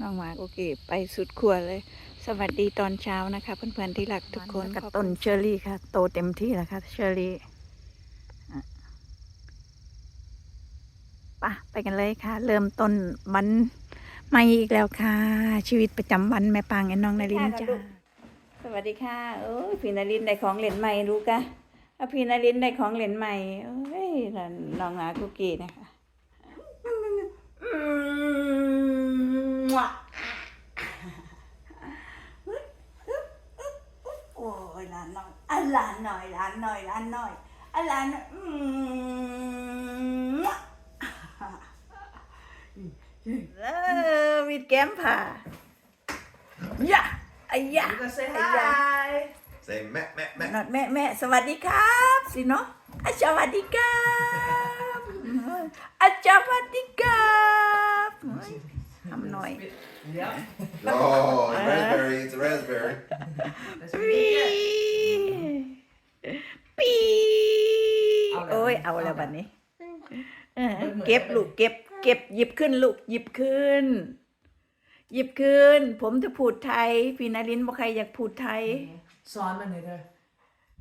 น้องหมาโอเค ไปสุดครัวเลย สวัสดีตอนเช้านะคะ เพื่อนๆที่รักทุกคนกับต้นเชอรี่ค่ะ โตเต็มที่แล้วค่ะเชอรี่อะไปะไปกันเลยค่ะ เริ่มต้นวันใหม่อีกแล้วค่ะ ชีวิตประจำวันแม่ปางแอนน้องนารินจ้าสวัสดีค่ะโอ้ยพี่นารินได้ของเหรียญใหม่รู้กะถ้าพี่นารินได้ของเหรียญใหม่โอ้ยน้องหมาคุกกี้นะคะ อืม ว่ะโอ้ยหลานน้อยอะหลานหน่อยหลานหน่อยหลานหน่อยอะหลานหน่อยอืมว่ะเออมีดแก้มผ่ายะอายะ You gonna say อายะ hi? Say meh, meh, meh. นอดแม่แม่สวัสดีครับ สิเนาะอะสวัสดีครับอะสวัส ย Yep. Oh, raspberry. It's a raspberry. That's what ปี you get. ปีเอาแล้ว โอ้ยเอาแล้วเอาแล้วบัดนี้เออเก็บลูกเก็บ เก็บหยิบขึ้นลูกหยิบขึ้น หยิบขึ้น ผมจะพูดไทยพี่นารินบอกใครอยากพูดไทยสอนมันเลยเธอ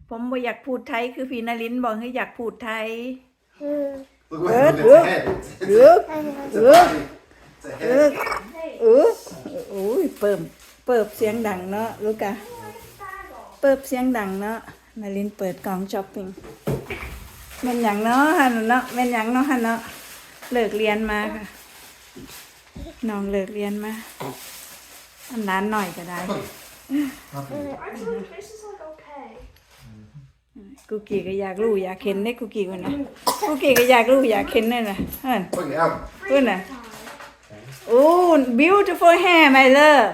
ผมบ่อยากพูดไทยคือพี่นารินบอกให้อยากพูดไทย Look Good, what it's good. a head. It's, it's, เออ it's เอ a อ body. It's a เออ head. เออโอ้ยเปิ่มเปิบเสียงดังเนาะลูกอะเปิบเสียงดังเนาะนารินเปิดกล่องช้อปปิ้งแม่นหยังเนาะฮันเนาะแม่นหยังเนาะฮันเนาะเลิกเรียนมาค่ะน้องเลิกเรียนมาอันนั้นหน่อยก็ได้ Actually, this is like okay. กุกกี้ก็อยากรู้อยากเห็นได้กุกกี้คนนะกุกกี้ก็อยากรู้อยากเห็นนั่นน่ะเฮ้ย Look it out. เพื่อนน่ะ โอ้ beautiful hair my love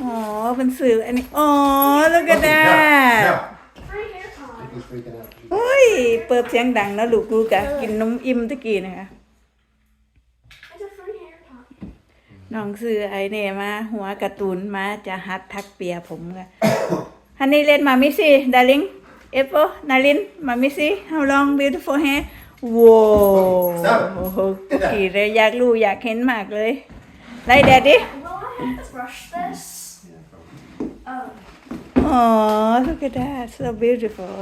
อ๋อเป็นสื่ออันนี้ อ๋อ look at Look it that out. Free hair time. He's freaking out. โอ้ย เปิดเสียงดังนะลูกกูกะกินนมอิ่มตะกี้นะคะ It's a free hair time. น้องซื้อไอเนี่ยมา หัวการ์ตูนมาจะฮัดทักเปียผมค่ะ ฮันนี่เล่นมามิสิ darling เอฟโอนารินมามิสิ how long beautiful hair ว้าวโอ้โหกุกกี้เลยอยากรู้อยากเห็นมากเลย ไล่แดดดิ Will I have to brush this? Oh. Oh, look at that. So beautiful.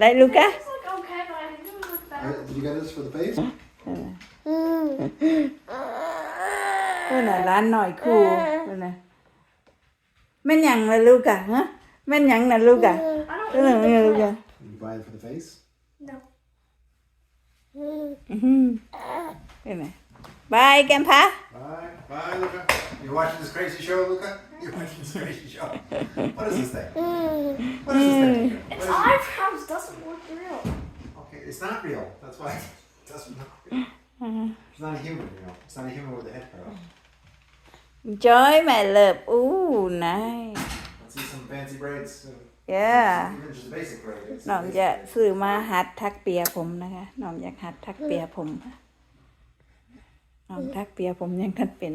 Like Luca? It's like okay, but I think it would look better. Alright, Did you get this for the face? เพื่อนน่ะร้านหน่อยครูเพื่อนน่ะแม่นหยังล่ะลูกอะฮะแม่นหยังน่ะลูกอะ I เอ don't อ really เนี่ยลูก know. อะ You buy it for the face? Mm-hmm. Wait Bye, Grandpa. Bye. Bye, Luca. You're watching this crazy show, Luca? You're watching this crazy show. What is this thing? What is this thing? Mm. What it's our house doesn't look real. Okay, it's not real. That's why it doesn't look real. Uh-huh. It's not a human, you know. It's not a human with a head cut off. Enjoy my love. Ooh, nice. Let's see some fancy braids soon. ย้าหน้องจะซื้อมาหัดทักเปียผมนะคะน้องอยากหัดทักเปียผมหน้องทักเปียผมยังทันเป็น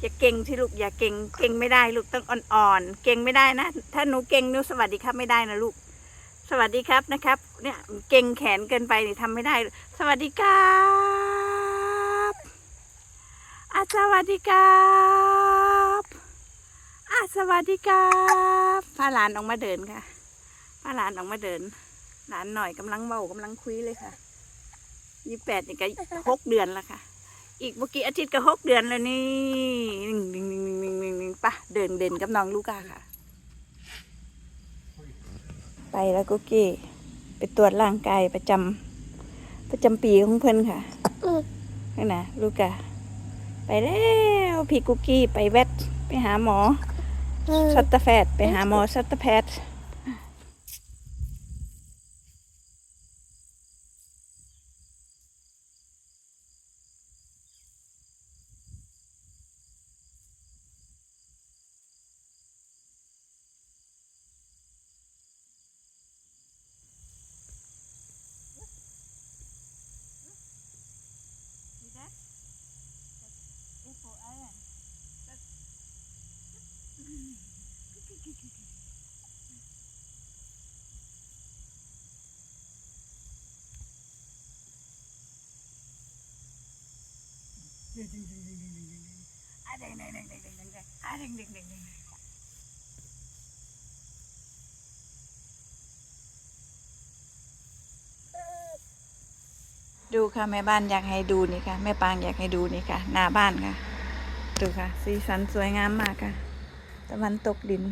อย่าเก่งที่ลูกอย่าเก่งเก่งไม่ได้ลูกต้องอ่อนๆเก่งไม่ได้นะ ถ้าหนูเก่งหนูสวัสดีครับไม่ได้นะลูก สวัสดีครับนะครับ เนี่ยเก่งแขนเกินไปนี่ทำไม่ได้ สวัสดีครับอาสวัสดีครับอาสวัสดีครับพาหลานออกมาเดินค่ะพาหลานออกมาเดิน หลานหน่อยกำลังเบากำลังคุยเลยค่ะยี่แปดนี่ก็หกเดือนแล้วค่ะ อีกเมื่อกี้อาทิตย์ก็หกเดือนแล้วนี่นิ่งนิ่งนิ่งนิ่งนิ่งนิ่งนิ่งปะเดินเด่นกับน้องลูกาค่ะ ไปแล้วกุกกี้ไปตรวจร่างกายประจำประจำปีของเพิ่นค่ะนั่นนะลูกกะไปแล้วพี่กุกกี้ไปแวดไปหาหมอสัตวแพทย์ไปหาหมอสัตวแพทย์ ดูค่ะแม่บ้านอยากให้ดูนี่ค่ะ แม่ปางอยากให้ดูนี่ค่ะ หน้าบ้านค่ะ ดูค่ะ สีสันสวยงามมากค่ะ ตะวันตกดิน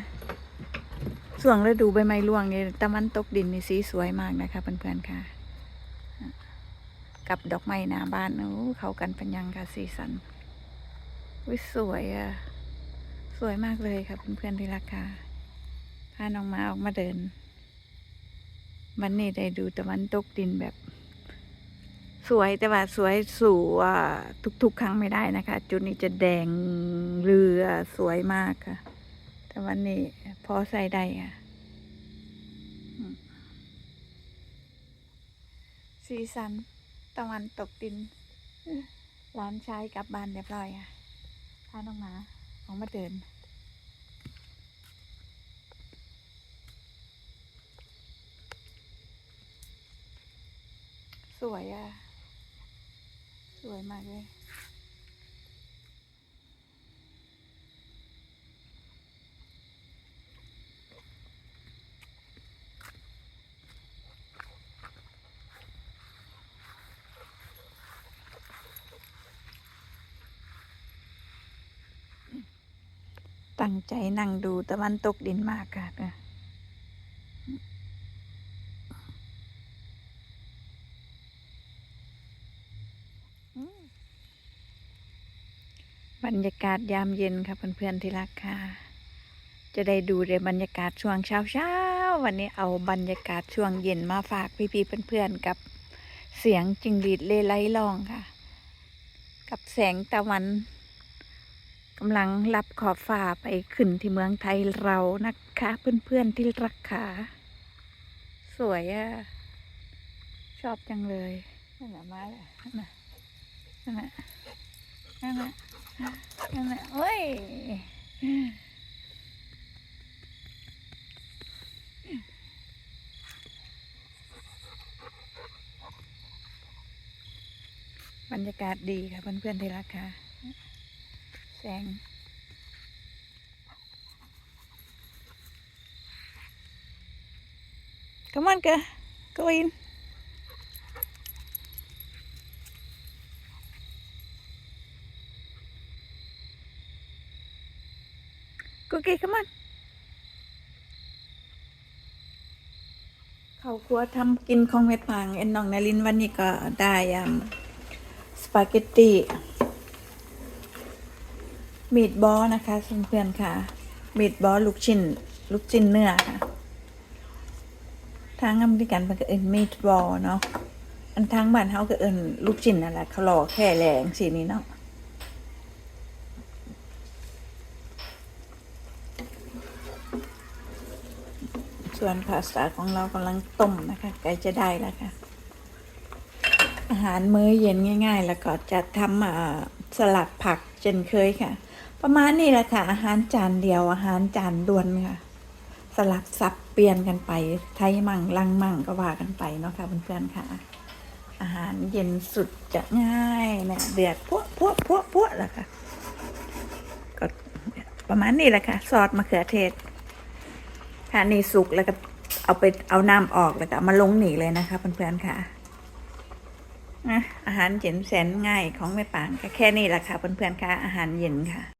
ส่วงฤดูใบไม้ร่วงนี่ตะวันตกดินนี่สีสวยมากนะคะเพื่อนๆค่ะ กับดอกไม้หน้าบ้านโอ้เขากันเป็นยังค่ะสีสันวิสวยอะ สวยมากเลยค่ะเพื่อนๆที่รักค่ะพาน้องมาออกมาเดินวันนี้ได้ดูตะวันตกดินแบบ สวยแต่ว่าสวยสู่อ่าทุกๆ ครั้งไม่ได้นะคะ จุดนี้จะแดงเรือสวยมากค่ะ แต่วันนี้พอใส่ได้ค่ะสีสัน ตะวันตกดิน ร้านชายกลับบ้านเรียบร้อยค่ะพาน้องหมาออกมาเดิน สวยอะ สวยมากเลย ตั้งใจนั่งดูตะวันตกดินมากค่ะบรรยากาศยามเย็นค่ะเพื่อนๆที่รักค่ะ จะได้ดูในบรรยากาศช่วงเช้าๆวันนี้เอาบรรยากาศช่วงเย็นมาฝากพี่ๆเพื่อนๆกับเสียงจิงหรีดเลไลร้องค่ะ กับแสงตะวัน กำลังรับขอบฟ้าไปขึ้นที่เมืองไทยเรานะคะ เพื่อนๆที่รักค่ะสวยอะชอบจังเลยนั่นแหละมาแล้วนั่นน่ะนั่นน่ะนั่นนั่นน่ะโอ้ยบรรยากาศดีค่ะเพื่อนๆที่รักค่ะ แสง Come on, go. Go in. Cookie, come on. เขาครัวทำกินของเม็ดพังเอ็นน้องนารินวันนี้ก็ได้ยำสปาเกตตี้ มีดบอลนะคะเพื่อนๆค่ะ มีดบอลลูกชิ้นลูกชิ้นเนื้อค่ะ ทางอเมริกันมันก็เอินมีดบอลเนาะอันทางบ้านเฮาก็เอินลูกชิ้นนั่นแหละเขาหล่อแค่แรงสีนี้เนาะส่วนพาสต้าของเรากำลังต้มนะคะใกล้จะได้แล้วค่ะ อาหารมื้อเย็นง่าย ๆ แล้วก็จะทำอ่าสลัดผักเช่นเคยค่ะ ประมาณนี้แหละค่ะ อาหารจานเดียวอาหารจานด่วนค่ะ สลับสับเปลี่ยนกันไป ไทยมั่งลังมั่งก็ว่ากันไปเนาะค่ะเพื่อนๆค่ะ อาหารเย็นสุดจะง่ายเนี่ยเดือดพวกพวกพวกพวกแหละค่ะก็ประมาณนี้แหละค่ะ ซอสมะเขือเทศค่ะนี่สุกแล้วก็เอาไปเอาน้ำออกแล้วก็เอามาลงหนีเลยนะคะเพื่อนๆค่ะนะอาหารเย็นแสนง่ายของแม่ปางก็แค่นี้แหละค่ะเพื่อนๆค่ะอาหารเย็นค่ะ